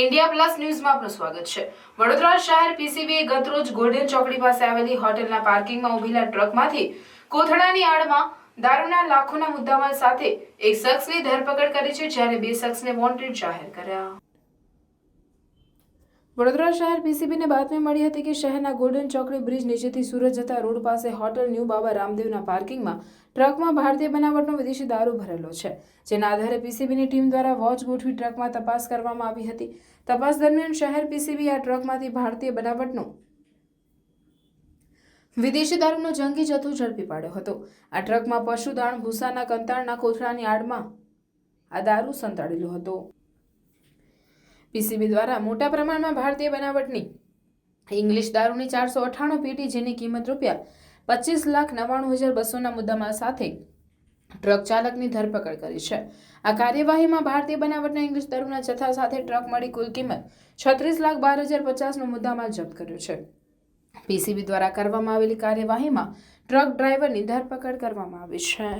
India plus ન્યૂઝમાં આપનું સ્વાગત છે. વડોદરા શહેર પીસીબીએ ગતરોજ ગોલ્ડન ચોકડી પાસે આવેલી હોટેલના પાર્કિંગમાં ઉભેલા ટ્રકમાંથી કોથળાની આડમાં દારૂના લાખોના મુદ્દામાલ સાથે એક શખ્સની ધરપકડ કરી છે, જ્યારે બે શખ્સને વોન્ટેડ જાહેર કર્યા. વડોદરા શહેર પીસીબીને બાતમી મળી હતી કે શહેરના ગોલ્ડન ચોકડી બ્રિજ નીચેથી સુરત જતા રોડ પાસે હોટલ ન્યૂ બાબા રામદેવના પાર્કિંગમાં ટ્રકમાં ભારતીય બનાવટનો વિદેશી દારૂ ભરેલો છે, જેના આધારે પીસીબીની ટીમ દ્વારા વોચ ગોઠવી ટ્રકમાં તપાસ કરવામાં આવી હતી. તપાસ દરમિયાન શહેર પીસીબી આ ટ્રકમાંથી ભારતીય બનાવટનો વિદેશી દારૂનો જંગી જથ્થો ઝડપી પાડ્યો હતો. આ ટ્રકમાં પશુદાણ ભૂસાના કંતાળના કોથળાની આડમાં આ દારૂ સંતાડેલો હતો. પીસીબી દ્વારા મોટા પ્રમાણમાં ભારતીય બનાવટની ઇંગ્લિશ દારૂની ચારસો અઠ્ઠાણું પેટી, જેની કિંમત રૂપિયા પચીસ લાખ નવ્વાણું હજાર બસોના મુદ્દામાં સાથે ટ્રક ચાલકની ધરપકડ કરી છે. આ કાર્યવાહીમાં ભારતીય બનાવટના ઇંગ્લિશ દારૂના જથ્થા સાથે ટ્રક મળી કુલ કિંમત છત્રીસ લાખ બાર હજાર પચાસનો મુદ્દામાલ જપ્ત કર્યો છે. પીસીબી દ્વારા કરવામાં આવેલી કાર્યવાહીમાં ટ્રક ડ્રાઈવરની ધરપકડ કરવામાં આવી છે.